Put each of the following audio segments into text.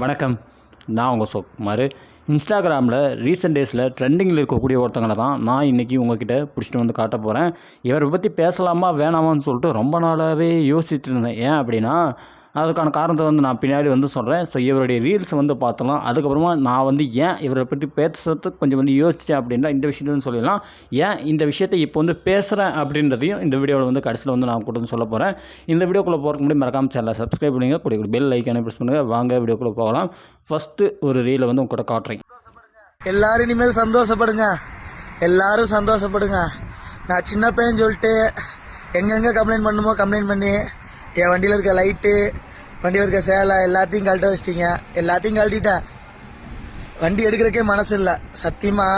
வணக்கம். நான் உங்கள் சோக்குமார் இன்ஸ்டாகிராமில் ரீசெண்ட் டேஸில் ட்ரெண்டிங்கில் இருக்கக்கூடிய ஒருத்தங்களை தான் நான் இன்றைக்கி உங்ககிட்ட பிடிச்சிட்டு வந்து காட்ட போகிறேன் இவரை பற்றி பேசலாமா வேணாமான்னு சொல்லிட்டு ரொம்ப நாளாகவே யோசிச்சுட்டு இருந்தேன். ஏன் அப்படின்னா அதுக்கான காரணத்தை வந்து நான் பின்னாடி வந்து சொல்கிறேன் ஸோ இவருடைய ரீல்ஸ் வந்து பார்த்தலாம் அதுக்கப்புறமா நான் வந்து ஏன் இவரை பற்றி பேசுறதுக்கு கொஞ்சம் வந்து யோசித்தேன் அப்படின்னா இந்த விஷயத்தையும் சொல்லிடலாம். ஏன் இந்த விஷயத்தை இப்போ வந்து பேசுகிறேன் அப்படின்றதையும் இந்த வீடியோவில் வந்து கடைசியில் வந்து நான் கூட சொல்ல போகிறேன் இந்த வீடியோக்குள்ளே போகிறதுக்கு முன்னாடி மறக்காமல் சேனலை சப்ஸ்கிரைப் பண்ணுங்கள் கூடிய கூட பெல் லைக்கான ப்ரெஸ் பண்ணுங்கள் வாங்க வீடியோக்குள்ளே போகலாம். ஃபஸ்ட்டு ஒரு ரீலை வந்து உங்க கூட காட்டுறேன். எல்லாரும் இனிமேல் சந்தோஷப்படுங்க. எல்லாரும் சந்தோஷப்படுங்க. நான் சின்ன பையன் சொல்லிட்டு எங்கெங்கே கம்ப்ளைண்ட் பண்ணுமோ கம்ப்ளைண்ட் பண்ணி என் வண்டியில் இருக்க லைட்டு வண்டியில் இருக்க சேலை எல்லாத்தையும் கழட்ட வச்சிட்டீங்க. எல்லாத்தையும் கழட்டிட்டேன். வண்டி எடுக்கிறக்கே மனசு இல்லை சத்தியமா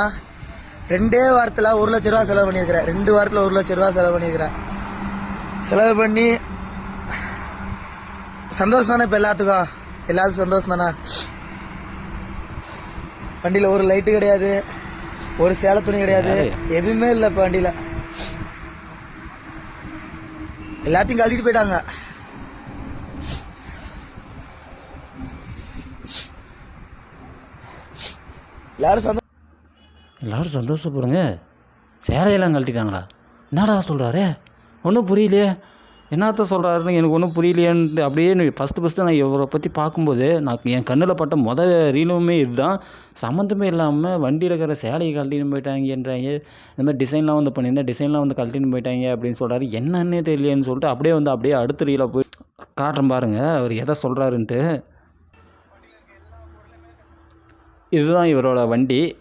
ரெண்டே வாரத்தில் ஒரு லட்ச ரூபா செலவு பண்ணியிருக்கிறேன். ரெண்டு வாரத்தில் ஒரு லட்ச ரூபா செலவு பண்ணியிருக்கிறேன். செலவு பண்ணி சந்தோஷம் தானே இப்போ எல்லாத்துக்கும்? எல்லாத்துக்கும் சந்தோஷம் தானே வண்டியில் ஒரு லைட்டு கிடையாது. ஒரு சேலை துணி கிடையாது. எதுவுமே இல்லை இப்போ வண்டியில். எல்லாத்தையும் கழட்டிட்டு போயிட்டாங்க. எல்லாரும் சந்தோஷம் எல்லோரும் சந்தோஷப்படுங்க சேலையெல்லாம் கழட்டிட்டாங்களா? என்னடா சொல்கிறாரு ஒன்றும் புரியலையே. என்னத்த சொல்கிறாருன்னு எனக்கு ஒன்றும் புரியலையேன்ட்டு அப்படியே ஃபஸ்ட்டு ஃபஸ்ட்டு நான் இவரை பற்றி பார்க்கும்போது நான் என் கண்ணில் பட்ட முதல் ரீலுமே இதுதான். சம்மந்தமே இல்லாமல் வண்டியில் இருக்கிற சேலையை கழட்டின்னு போயிட்டாங்கன்றாங்க இந்த மாதிரி டிசைன்லாம் வந்து பண்ணியிருந்தேன் டிசைன்லாம் வந்து கழட்டின்னு போயிட்டாங்க அப்படின்னு சொல்கிறாரு என்னன்னே தெரியலையேன்னு சொல்லிட்டு அப்படியே வந்து அப்படியே அடுத்த ரீலை போய் காட்டுறேன் பாருங்கள் அவர் எதை சொல்கிறாருன்ட்டு இதுதான் இவரோட வண்டி.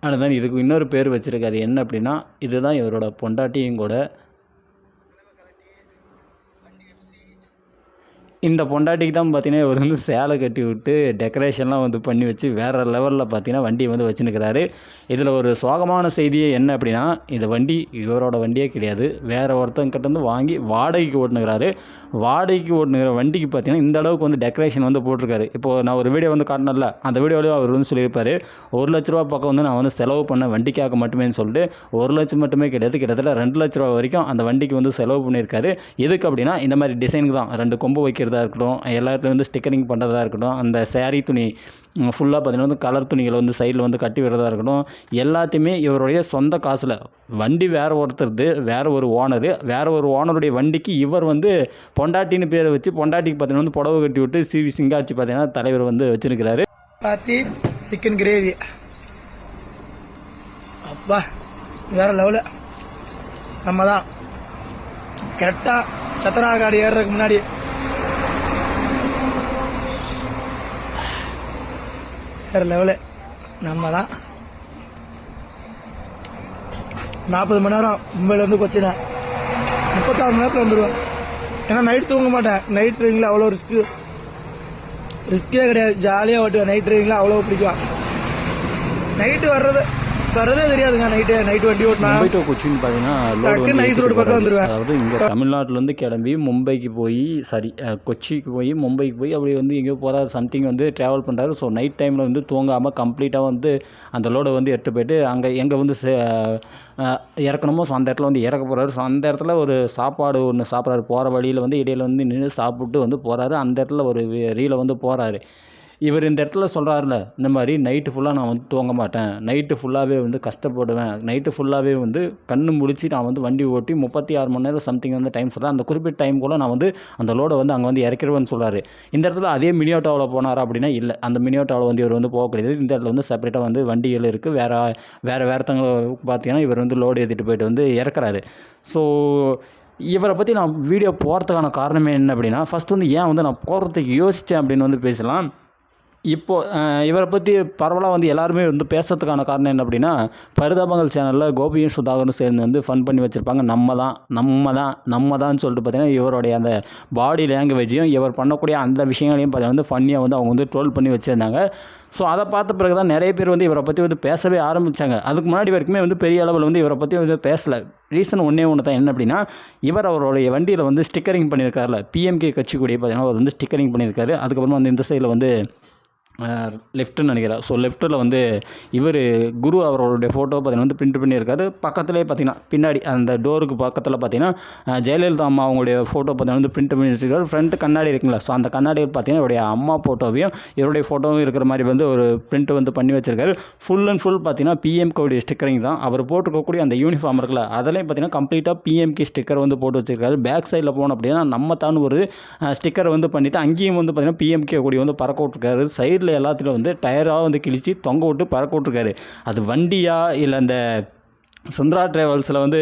அதுதான் இதுக்கு இன்னொரு பேர் வச்சுருக்காரு. என்ன அப்படின்னா இதுதான் இவரோட பொண்டாட்டியும் கூட இந்த பொண்டாட்டிக்கு தான் பார்த்தீங்கன்னா இவர் வந்து சேலை கட்டி விட்டு டெக்கரேஷன்லாம் வந்து பண்ணி வச்சு வேறு லெவலில் பார்த்தீங்கன்னா வண்டியை வந்து வச்சுருக்கிறாரு இதில் ஒரு சோகமான செய்தியே என்ன அப்படின்னா இந்த வண்டி இவரோட வண்டியே கிடையாது. வேறு ஒருத்தங்கிட்டேருந்து வாங்கி வாடகைக்கு ஓட்டுனுக்கிறாரு. வாடகைக்கு ஓட்டுனுக்கிற வண்டிக்கு பார்த்தீங்கன்னா இந்த அளவுக்கு வந்து டெக்கரேஷன் வந்து போட்டிருக்காரு. இப்போது நான் ஒரு வீடியோ வந்து காட்டினல அந்த வீடியோவில் அவர் வந்து சொல்லியிருப்பார். ஒரு லட்ச ரூபா பக்கம் வந்து நான் வந்து செலவு பண்ண வண்டிக்காக மட்டுமேன்னு சொல்லிட்டு ஒரு லட்சம் மட்டுமே கிடையாது. கிட்டத்தட்ட ரெண்டு லட்ச ரூபா வரைக்கும் அந்த வண்டிக்கு வந்து செலவு பண்ணியிருக்காரு. எதுக்கு அப்படின்னா இந்த மாதிரி டிசைனுக்கு தான். ரெண்டு கொம்பு வைக்கிறதா இருக்கட்டும் எல்லாத்துலையும் வந்து ஸ்டிக்கரிங் பண்ணுறதா இருக்கட்டும் அந்த சேரீ துணி ஃபுல்லாக பார்த்தீங்கன்னா வந்து கலர் துணிகளை வந்து சைடில் வந்து கட்டி விடுறதா இருக்கட்டும் எல்லாத்தையுமே இவருடைய சொந்த காசில். வண்டி வேறு ஒருத்தருது வேறு ஒரு ஓனரு வேறு ஒரு ஓனருடைய வண்டிக்கு இவர் வந்து பொண்டாட்டின்னு பேரை வச்சு பொண்டாட்டிக்கு பார்த்தீங்கன்னா வந்து புடவை கட்டி விட்டு சிவி சிங்காட்சி பார்த்தீங்கன்னா தலைவர் வந்து வச்சிருக்கிறாரு. பாத்தி சிக்கன் கிரேவி அப்பா வேற லெவலு நம்ம தான் கரெக்டாக சத்தனாகாடு ஏறுறதுக்கு முன்னாடி வேற லெவலு நம்ம தான் நாற்பது மணி நேரம் மும்பைலேருந்து கொச்சினேன் முப்பத்தாறு மணி நேரத்தில் வந்துடுவேன் ஏன்னா நைட் தூங்க மாட்டேன். நைட் ட்ரைவிங்கில் அவ்வளோ ரிஸ்க்கு ரிஸ்க்கே கிடையாது. ஜாலியாக ஓட்டுவேன். நைட் ட்ரைவிங்கில் அவ்வளோ பிடிக்கும். நைட்டு வர்றது வர்றதே தெரியாதுங்க. நைட்டு நைட்டு வண்டி ஓட்டினா. மும்பை டு கொச்சின் பார்த்தீங்கன்னா ஏத்திட்டு road பக்கம். வந்துருவேன். அதாவது இங்கே தமிழ்நாட்டிலேருந்து கிளம்பி மும்பைக்கு போய் சாரி கொச்சிக்கு போய் மும்பைக்கு போய் அப்படி வந்து எங்கேயோ போகிறாரு சம்திங் வந்து ட்ராவல் பண்ணுறாரு ஸோ நைட் டைமில் வந்து தூங்காமல் கம்ப்ளீட்டாக வந்து அந்த லோடை வந்து எடுத்து போயிட்டு அங்கே எங்கே வந்து இறக்கணுமோ ஸோ அந்த இடத்துல வந்து இறக்க போகிறாரு ஸோ அந்த இடத்துல ஒரு சாப்பாடு ஒன்று சாப்பிட்றாரு. போகிற வழியில் வந்து இடையில வந்து நின்று சாப்பிட்டு வந்து போகிறாரு அந்த இடத்துல ஒரு ரீலை வந்து போகிறாரு இவர் இந்த இடத்துல சொல்கிறாருல இந்த மாதிரி நைட்டு ஃபுல்லாக நான் வந்து தூங்க மாட்டேன். நைட்டு ஃபுல்லாகவே வந்து கஷ்டப்படுவேன். நைட்டு ஃபுல்லாகவே வந்து கண்ணு முழிச்சு நான் வந்து வண்டி ஓட்டி முப்பத்தி ஆறு மணி நேரம் சம்திங் வந்து டைம் சொல்கிறேன் அந்த குறிப்பிட்ட டைம் கூட நான் வந்து அந்த லோடை வந்து அங்கே வந்து இறக்கிறேன்னு சொல்கிறாரு இந்த இடத்துல அதே மினியோட்டாவில் போனாரா அப்படின்னா இல்லை. அந்த மினியோட்டாவில் வந்து இவர் வந்து போக கிடையாது. இந்த இடத்துல வந்து செப்பரேட்டாக வந்து வண்டிகள் இருக்குது வேறு வேறு வேறத்தவங்க பார்த்தீங்கன்னா இவர் வந்து லோடு ஏற்றிட்டு போயிட்டு வந்து இறக்குறாரு. ஸோ இவரை பற்றி நான் வீடியோ போகிறதுக்கான காரணமே என்ன அப்படின்னா ஃபஸ்ட் வந்து ஏன் வந்து நான் போகிறதுக்கு யோசித்தேன் அப்படின்னு வந்து பேசலாம். இப்போது இவரை பற்றி பரவலாக வந்து எல்லாருமே வந்து பேசுறதுக்கான காரணம் என்ன அப்படின்னா பரிதாபங்கள் சேனலில் கோபியும் சுதாகரும் சேர்ந்து வந்து ஃபன் பண்ணி வச்சுருப்பாங்க. நம்ம தான் நம்ம தான் நம்ம தான் சொல்லிட்டு பார்த்தீங்கன்னா இவருடைய அந்த பாடி லாங்குவேஜையும் இவர் பண்ணக்கூடிய அந்த விஷயங்களையும் பார்த்தீங்கன்னா வந்து ஃபன்னியாக வந்து அவங்க வந்து ட்ரோல் பண்ணி வச்சுருந்தாங்க. ஸோ அதை பார்த்த பிறகு தான் நிறைய பேர் வந்து இவரை பற்றி வந்து பேசவே ஆரம்பித்தாங்க அதுக்கு முன்னாடி வரைக்குமே வந்து பெரிய அளவில் வந்து இவரை பற்றி வந்து பேசலை. ரீசன் ஒன்றே ஒன்று தான் என்ன அப்படின்னா இவர் அவருடைய வண்டியில் வந்து ஸ்டிக்கரிங் பண்ணியிருக்காருல. பிஎம்கே கட்சி கூட பார்த்தீங்கன்னா அவர் வந்து ஸ்டிக்கரிங் பண்ணியிருக்காரு. அதுக்கப்புறமா வந்து இந்த சைடில் வந்து லெஃப்ட்டுன்னு நினைக்கிறேன். ஸோ லெஃப்ட்டில் வந்து இவர் குரு அவர்களுடைய ஃபோட்டோ பார்த்தீங்கன்னா வந்து பிரிண்ட் பண்ணியிருக்காரு. பக்கத்துலேயே பார்த்தீங்கன்னா பின்னாடி அந்த டோருக்கு பக்கத்தில் பார்த்தீங்கன்னா ஜெயலலிதா அம்மா அவங்களுடைய ஃபோட்டோ பார்த்தீங்கன்னா வந்து பிரிண்ட் பண்ணி வச்சிருக்காரு. ஃப்ரண்ட் கண்ணாடி இருக்குங்களா? ஸோ அந்த கண்ணாடியில் பார்த்தீங்கன்னா இவருடைய அம்மா ஃபோட்டோவையும் இவருடைய ஃபோட்டோவும் இருக்கிற மாதிரி வந்து ஒரு பிரிண்ட் வந்து பண்ணி வச்சிருக்காரு. ஃபுல் அண்ட் ஃபுல் பார்த்தீங்கன்னா பிஎம்கோடைய ஸ்டிக்கரிங் தான். அவர் போட்டிருக்கக்கூடிய அந்த யூனிஃபார்ம் இருக்குல்ல அதுலேயும் பார்த்தீங்கன்னா கம்ப்ளீட்டாக பிஎம்கே ஸ்டிக்கர் வந்து போட்டு வச்சிருக்காரு. பேக் சைடில் போனோம் அப்படின்னா நம்ம தான் ஒரு ஸ்டிக்கர் வந்து பண்ணிவிட்டு அங்கேயும் வந்து பார்த்தீங்கன்னா பிஎம்கே கொடி வந்து பறக்க விட்ருக்காரு சைடில் எல்லாத்துலையும் வந்து டயராக வந்து கிழிச்சு தொங்க விட்டு பறக்க விட்ருக்காரு அது வண்டியா? இல்லை அந்த சுந்தரா ட்ராவல்ஸில் வந்து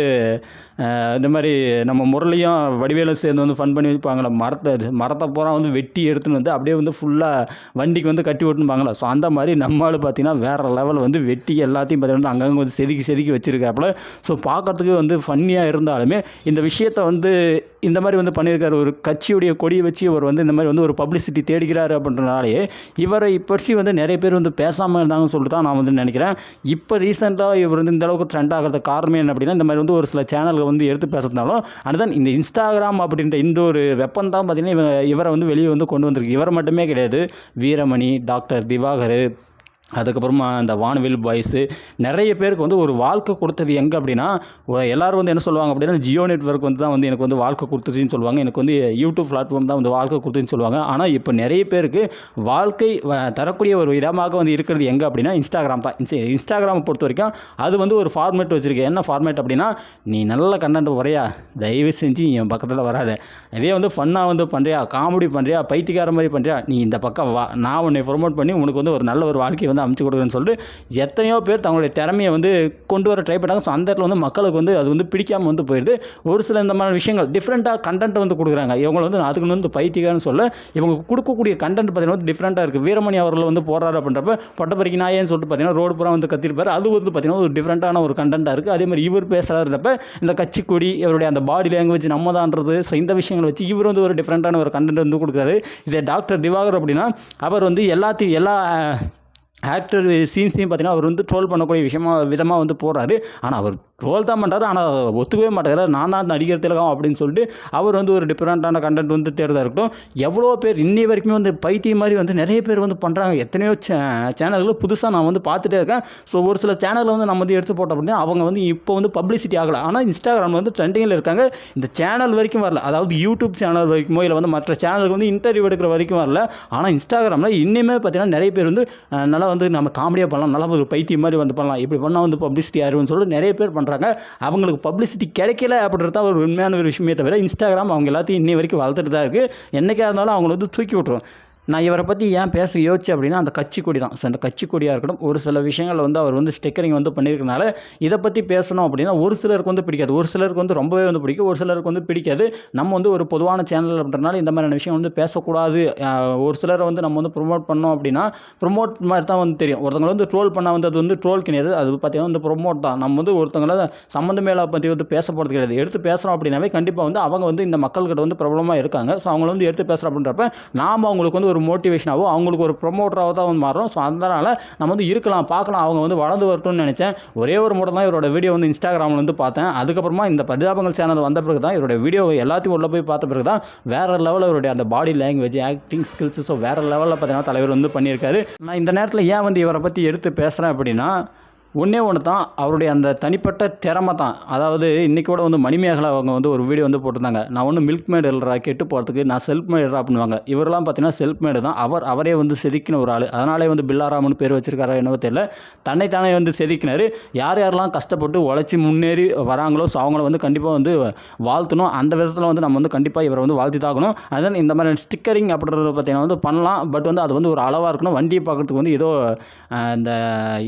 இந்த மாதிரி நம்ம முரளியும் வடிவேலும் சேர்ந்து வந்து ஃபன் பண்ணி வைப்பாங்களே? மரத்தை மரத்தை பூரா வந்து வெட்டி எடுத்துன்னு வந்து அப்படியே வந்து ஃபுல்லாக வண்டிக்கு வந்து கட்டி விட்டுப்பாங்களா ஸோ அந்த மாதிரி நம்மளால் பார்த்தீங்கன்னா வேறு லெவல் வந்து வெட்டி எல்லாத்தையும் பார்த்தீங்கன்னா அங்கங்கே வந்து செதுக்கி செதுக்கி வச்சுருக்காப்புல. ஸோ பார்க்கறதுக்கு வந்து ஃபன்னியாக இருந்தாலுமே இந்த விஷயத்தை வந்து இந்த மாதிரி வந்து பண்ணியிருக்காரு. ஒரு கட்சியுடைய கொடியை வச்சு இவர் வந்து இந்த மாதிரி வந்து ஒரு பப்ளிசிட்டி தேடுகிறார் அப்படின்றனாலேயே இவரை பற்றி வந்து நிறைய பேர் வந்து பேசாமல் இருந்தாங்கன்னு சொல்லிட்டு தான் நான் வந்து நினைக்கிறேன். இப்போ ரீசெண்டாக இவர் வந்து இந்த அளவுக்கு ட்ரெண்ட் ஆகிறது காரணம் என்ன அப்படின்னா இந்த மாதிரி வந்து ஒரு சில சேனல்கள் வந்து எடுத்து பேசுறதுனாலும் அதுதான் இந்த இன்ஸ்டாகிராம் அப்படின்ற இந்த ஒரு வெப்பன் தான் பார்த்திங்கன்னா இவரை வந்து வெளியே வந்து கொண்டு வந்திருக்கு. இவரை மட்டுமே கிடையாது. வீரமணி டாக்டர் திவாகர் அதுக்கப்புறமா அந்த வானவில் பாய்ஸு நிறைய பேருக்கு வந்து ஒரு வாழ்க்கை கொடுத்தது எங்கே அப்படின்னா எல்லோரும் எல்லாரும் வந்து என்ன சொல்லுவாங்க அப்படின்னா ஜியோ நெட்வொர்க் வந்து தான் வந்து எனக்கு வந்து வாழ்க்கை கொடுத்துச்சின்னு சொல்லுவாங்க. எனக்கு வந்து யூடியூப் பிளாட்ஃபார்ம் தான் வந்து வாழ்க்கை கொடுத்துன்னு சொல்லுவாங்க. ஆனால் இப்போ நிறைய பேருக்கு வாழ்க்கை வ- தரக்கூடிய ஒரு இடமாக வந்து இருக்கிறது எங்கே அப்படின்னா இன்ஸ்டாகிராம் தான். இன்ஸ்டா இன்ஸ்டாகிராமை பொறுத்த வரைக்கும் அது வந்து ஒரு ஃபார்மேட் வச்சுருக்கேன். என்ன ஃபார்மேட் அப்படின்னா நீ நல்ல கண்டென்ட் வரையா தயவு செஞ்சு என் பக்கத்தில் வராத. இதே வந்து ஃபன்னாக வந்து பண்ணுறியா காமெடி பண்ணுறியா பைத்தியக்கார மாதிரி பண்ணுறியா நீ இந்த பக்கம் வா. நான் உன்னை ப்ரொமோட் பண்ணி உனக்கு வந்து ஒரு நல்ல ஒரு வாழ்க்கையை வந்து அமைச்சு கொடுக்குறேன்னு சொல்லிட்டு எத்தனையோ பேர் தங்களுடைய திறமையை வந்து கொண்டு வர ட்ரை பண்ணாங்க. ஸோ அந்த இடத்துல வந்து மக்களுக்கு வந்து அது வந்து பிடிக்காமல் வந்து போயிடுது ஒரு சில இந்த மாதிரி விஷயங்கள் டிஃப்ரெண்ட்டாக கண்டென்ட் வந்து கொடுக்குறாங்க. இவங்க வந்து அதுக்கு வந்து பைத்தியக்காரன்னு சொல்ல இவங்க கொடுக்கக்கூடிய கண்டென்ட் பார்த்தீங்கன்னா வந்து டிஃப்ரெண்ட்டாக இருக்குது வீரமணி அவர்கள் வந்து போடுறாரு அப்படின்றப்ப பொட்டப்பறிக்கு நாயேன்னு சொல்லிட்டு பார்த்தீங்கன்னா ரோடு பூரா வந்து கத்திருப்பாரு. அது வந்து பார்த்தீங்கன்னா ஒரு டிஃப்ரெண்ட்டான ஒரு கண்டென்ட்டாக இருக்குது அதே மாதிரி இவர் பேசுகிறப்ப இந்த கட்சிக்கொடி இவருடைய அந்த பாடி லாங்குவேஜ் நம்ம தான்றது ஸோ இந்த விஷயங்களை வச்சு இவர் வந்து ஒரு டிஃப்ரெண்ட்டான ஒரு கண்டென்ட் வந்து கொடுக்குறாரு. இதே டாக்டர் திவாகர் அப்படின்னா அவர் வந்து எல்லாத்தையும் எல்லா ஆக்டர் சீன்ஸையும் பார்த்தீங்கன்னா அவர் வந்து ட்ரோல் பண்ணக்கூடிய விஷயமா விதமாக வந்து போகிறாரு ஆனால் அவர் ட்ரோல் தான் பண்ணுறாரு ஆனால் ஒத்துக்கவே மாட்டேங்கிறார். நான் தான் நடிகர் திலகம் அப்படின்னு சொல்லிட்டு அவர் வந்து ஒரு டிஃப்ரெண்ட்டான கண்டென்ட் வந்து தேடுறதா இருக்கட்டும் எவ்வளோ பேர் இன்னி வரைக்குமே வந்து பைத்தியம் மாதிரி வந்து நிறைய பேர் வந்து பண்ணுறாங்க எத்தனையோ சேனல்கள் புதுசாக நான் வந்து பார்த்துட்டே இருக்கேன். ஸோ ஒரு சில சேனலில் வந்து நம்ம வந்து எடுத்து போட்டோம் அப்படின்னா அவங்க வந்து இப்போ வந்து பப்ளிசிட்டி ஆகலை. ஆனால் இன்ஸ்டாகிராம் வந்து ட்ரெண்டிங்கில் இருக்காங்க. இந்த சேனல் வரைக்கும் வரல. அதாவது யூடியூப் சேனல் வரைக்குமோ இல்லை வந்து மற்ற சேனலுக்கு வந்து இன்டர்வியூ எடுக்கிற வரைக்கும் வரல. ஆனால் இன்ஸ்டாகிராமில் இன்னுமே பார்த்தீங்கன்னா நிறைய பேர் வந்து நல்லா வந்து நம்ம காமெடியாக பண்ணலாம். நல்லா ஒரு பைத்தியம் மாதிரி வந்து பண்ணலாம். இப்படி பண்ணால் வந்து பப்ளிசிட்டி ஆயிரும்னு சொல்லிட்டு நிறைய பேர் பண்ணுறாங்க அவங்களுக்கு பப்ளிசிட்டி கிடைக்கல அப்படின்றத ஒரு உண்மையான ஒரு விஷயமே தவிர இன்ஸ்டாகிராம் அவங்க எல்லாத்தையும் இன்னி வரைக்கும் வளர்த்துட்டு தான் இருக்குது என்றைக்காக இருந்தாலும் அவங்கள வந்து தூக்கி விட்ருவோம் நான் இவரை பற்றி ஏன் பேச யோசிச்சு அப்படின்னா அந்த கட்சி கொடி தான். ஸோ அந்த கட்சி கொடியாக இருக்கட்டும் ஒரு சில விஷயங்கள் வந்து அவர் வந்து ஸ்டிக்கரிங் வந்து பண்ணியிருக்கனால இதை பற்றி பேசணும் அப்படின்னா ஒரு சிலருக்கு வந்து பிடிக்காது. ஒரு சிலருக்கு வந்து ரொம்பவே வந்து பிடிக்கும் ஒரு சிலருக்கு வந்து பிடிக்காது. நம்ம வந்து ஒரு பொதுவான சேனல் அப்படின்றனால இந்த மாதிரியான விஷயம் வந்து பேசக்கூடாது. ஒரு சிலரை வந்து நம்ம வந்து ப்ரொமோட் பண்ணோம் அப்படின்னா ப்ரொமோட் மாதிரி தான் வந்து தெரியும். ஒருத்தங்களை வந்து ட்ரோல் பண்ணால் வந்து அது வந்து ட்ரோல் கிடையாது. அது பார்த்தீங்கன்னா வந்து ப்ரொமோட் தான். நம்ம வந்து ஒருத்தவங்கள சம்மந்தமேல பற்றி வந்து பேச போகிறது கிடையாது. எடுத்து பேசுகிறோம் அப்படின்னாவே கண்டிப்பாக வந்து அவங்க வந்து இந்த மக்கள்கிட்ட வந்து பிரபலமாக இருக்காங்க. ஸோ அவங்கள வந்து எடுத்து பேசுகிறோம் அப்படின்றப்ப நாம் அவங்களுக்கு வந்து ஒரு மோட்டிவேஷனாகவோ அவங்களுக்கு ஒரு ப்ரொமோட்டராக தான் வந்து மாறுறோம். ஸோ அதனால் நம்ம வந்து இருக்கலாம் பார்க்கலாம் அவங்க வந்து வளர்ந்து வரட்டும்னு நினச்சேன். ஒரே ஒரு மூட தான் இவரோட வீடியோ வந்து இன்ஸ்டாகிராமில் வந்து பார்த்தேன். அதுக்கப்புறமா இந்த பரிதாபங்கள் சேனல் வந்த பிறகு தான் இவரோட வீடியோ எல்லாத்தையும் உள்ளே போய் பார்த்த பிறகு தான் வேறு லெவலில் இவருடைய அந்த body language acting skills so வேறு லெவலில் பார்த்தீங்கன்னா தலைவர் வந்து பண்ணியிருக்காரு. நான் இந்த நேரத்தில் ஏன் வந்து இவரை பற்றி எடுத்து பேசுகிறேன் அப்படின்னா ஒன்றே ஒன்று தான் அவருடைய அந்த தனிப்பட்ட திறமை தான். அதாவது இன்றைக்கி கூட வந்து மணிமேகலை அவங்க வந்து ஒரு வீடியோ வந்து போட்டிருந்தாங்க. நான் ஒன்றும் மில்க் மேட் இல்லைறா கெட்டு போகிறதுக்கு நான் செல்ஃப் மேடா அப்படின்வாங்க இவரெல்லாம் பார்த்தீங்கன்னா செல்ஃப் மேடு தான். அவர் அவரே வந்து செதுக்கின ஒரு ஆள். அதனாலே வந்து பில்லாராமன் பேர் வச்சிருக்காரு என்னவோ தெரியல. தன்னைத்தானே வந்து செதுக்கினார். யார் யாரெல்லாம் கஷ்டப்பட்டு உழைச்சி முன்னேறி வராங்களோ ஸோ அவங்கள வந்து கண்டிப்பாக வந்து வாழ்த்தணும். அந்த விதத்தில் வந்து நம்ம வந்து கண்டிப்பாக இவரை வந்து வாழ்த்தி தாக்கணும் அதன் இந்த மாதிரி ஸ்டிக்கரிங் அப்படின்றத பார்த்தீங்கன்னா வந்து பண்ணலாம். பட் வந்து அது வந்து ஒரு அளவாக இருக்கணும். வண்டியை பார்க்குறதுக்கு வந்து ஏதோ இந்த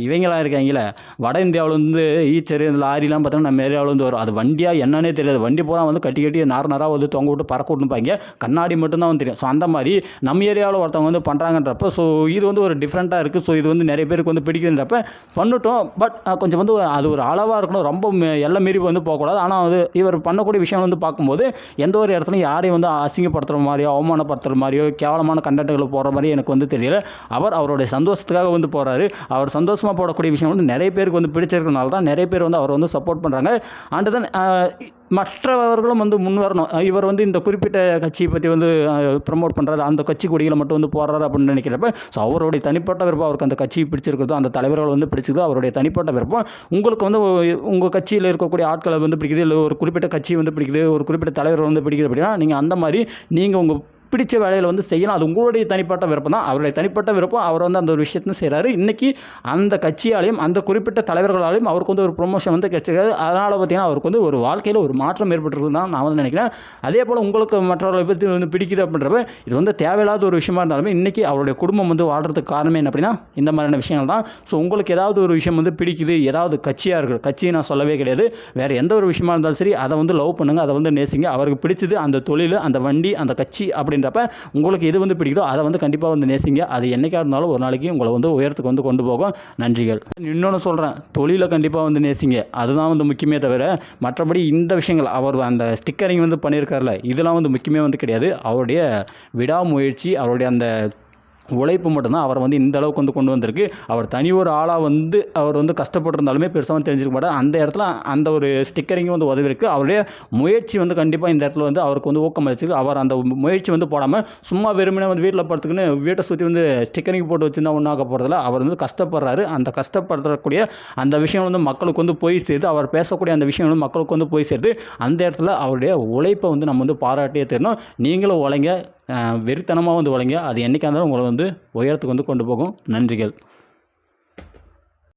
இவங்களாம் இருக்காங்களே வட இந்தியாவில் வந்து ஈச்சர் இந்த லாரிலாம் பார்த்தோம்னா நம்ம ஏரியாவில் வந்து வரும். அது வண்டியாக என்னன்னே தெரியாது. வண்டி பூரா வந்து கட்டி கட்டி நார் நாராக வந்து தொங்க விட்டு பறக்க விட்டுப்பாங்க. கண்ணாடி மட்டும்தான் வந்து தெரியும். ஸோ அந்த மாதிரி நம்ம ஏரியாவில் ஒருத்தவங்க வந்து பண்ணுறாங்கன்றப்ப ஸோ இது வந்து ஒரு டிஃப்ரெண்ட்டாக இருக்குது ஸோ இது வந்து நிறைய பேருக்கு வந்து பிடிக்குதுன்றப்ப பண்ணட்டும். பட் கொஞ்சம் வந்து அது ஒரு அளவாக இருக்கணும். ரொம்ப எல்லாம் மீறி வந்து போகக்கூடாது. ஆனால் வந்து இவர் பண்ணக்கூடிய விஷயம் வந்து பார்க்கும்போது எந்த ஒரு இடத்துலையும் யாரையும் வந்து அசிங்கப்படுத்துகிற மாதிரியோ அவமானப்படுத்துகிற மாதிரியோ கேவலமான கண்டென்ட்டுகளை போடுற மாதிரி எனக்கு வந்து தெரியல. அவர் அவருடைய சந்தோஷத்துக்காக வந்து போகிறாரு அவர் சந்தோஷமாக போடக்கூடிய விஷயம் வந்து நிறைய நிறைய பேருக்கு வந்து பிடிச்சிருக்கனால தான் நிறைய பேர் வந்து அவர் வந்து சப்போர்ட் பண்ணுறாங்க அண்ட் தென் மற்றவர்களும் வந்து முன் வரணும் இவர் வந்து இந்த குறிப்பிட்ட கட்சியை பற்றி வந்து ப்ரமோட் பண்ணுறாரு அந்த கட்சி கொடிகளை மட்டும் வந்து போடுறாரு அப்படின்னு நினைக்கிறப்ப ஸோ அவருடைய தனிப்பட்ட விருப்பம் அவருக்கு அந்த கட்சி பிடிச்சிருக்கிறதோ அந்த தலைவர்கள் வந்து பிடிச்சிருக்கோ அவருடைய தனிப்பட்ட விருப்பம். உங்களுக்கு வந்து உங்கள் கட்சியில் இருக்கக்கூடிய ஆட்களை வந்து பிடிக்குது இல்லை ஒரு குறிப்பிட்ட கட்சி வந்து பிடிக்குது ஒரு குறிப்பிட்ட தலைவர் வந்து பிடிக்குது அப்படின்னா நீங்கள் அந்த மாதிரி நீங்கள் உங்கள் பிடிச்ச வேலையில் வந்து செய்யலாம் அது உங்களுடைய தனிப்பட்ட விருப்பம் தான். அவருடைய தனிப்பட்ட விருப்பம் அவர் வந்து அந்த ஒரு விஷயத்தையும் செய்கிறாரு இன்றைக்கி அந்த கட்சியாலையும் அந்த குறிப்பிட்ட தலைவர்களாலையும் அவருக்கு வந்து ஒரு ப்ரொமோஷன் வந்து கிடைச்சிருக்காது. அதனால் பார்த்தீங்கன்னா அவருக்கு வந்து ஒரு வாழ்க்கையில் ஒரு மாற்றம் ஏற்பட்டிருக்குன்னு தான் நான் வந்து நினைக்கிறேன். அதே போல் உங்களுக்கு மற்றவர்களை பற்றி வந்து பிடிக்குது அப்படின்றப்ப இது வந்து தேவையில்லாத ஒரு விஷயமா இருந்தாலுமே இன்றைக்கி அவருடைய குடும்பம் வந்து வாழ்கிறதுக்கு காரணமே என்ன அப்படின்னா இந்த மாதிரியான விஷயங்கள் தான். ஸோ உங்களுக்கு ஏதாவது ஒரு விஷயம் வந்து பிடிக்குது ஏதாவது கட்சியாக இருக்குது கட்சியை நான் சொல்லவே கிடையாது. வேறு எந்த ஒரு விஷயமா இருந்தாலும் சரி அதை வந்து லவ் பண்ணுங்கள் அதை வந்து நேசிங்க. அவருக்கு பிடிச்சது அந்த தொழில் அந்த வண்டி அந்த கட்சி அப்படி அப்படின்றப்ப உங்களுக்கு எது வந்து பிடிக்குதோ அதை வந்து கண்டிப்பாக வந்து நேசிங்க. அது என்றைக்காக இருந்தாலும் ஒரு நாளைக்கு உங்களை வந்து உயரத்துக்கு வந்து கொண்டு போகும். நன்றிகள். இன்னொன்று சொல்கிறேன் தொழிலை கண்டிப்பாக வந்து நேசிங்க. அதுதான் வந்து முக்கியமே தவிர மற்றபடி இந்த விஷயங்கள் அவர் அந்த ஸ்டிக்கரிங் வந்து பண்ணியிருக்காருல இதெல்லாம் வந்து முக்கியமே வந்து கிடையாது. அவருடைய விடாமுயற்சி அவருடைய அந்த உழைப்பு மட்டும்தான் அவரை வந்து இந்த அளவுக்கு வந்து கொண்டு வந்திருக்கு. அவர் தனி ஒரு ஆளாக வந்து அவர் வந்து கஷ்டப்பட்டிருந்தாலுமே பெருசாக வந்து தெரிஞ்சிருக்க மாட்டார். அந்த இடத்துல அந்த ஒரு ஸ்டிக்கரிங்கும் வந்து உதவி இருக்குது அவருடைய முயற்சி வந்து கண்டிப்பாக இந்த இடத்துல வந்து அவருக்கு வந்து ஊக்கம் அளிச்சிருக்கு. அவர் அந்த முயற்சி வந்து போடாமல் சும்மா வெறுமனே வந்து வீட்டில் படுத்துக்கின்னு வீட்டை சுற்றி வந்து ஸ்டிக்கரிங் போட்டு வச்சுருந்தா ஒன்றாக போகிறதில்ல அவர் வந்து கஷ்டப்படுறாரு. அந்த கஷ்டப்படுறக்கூடிய அந்த விஷயம் வந்து மக்களுக்கு வந்து போய் சேருது. அவர் பேசக்கூடிய அந்த விஷயம் வந்து மக்களுக்கு வந்து போய் சேருது. அந்த இடத்துல அவருடைய உழைப்பை வந்து நம்ம வந்து பாராட்டியே தரணும். நீங்களும் உழைங்க. வெறித்தனமாக வந்து உழைங்க அது என்றைக்கா இருந்தாலும் உங்களை வந்து உயரத்துக்கு வந்து கொண்டு போகும். நன்றிகள்.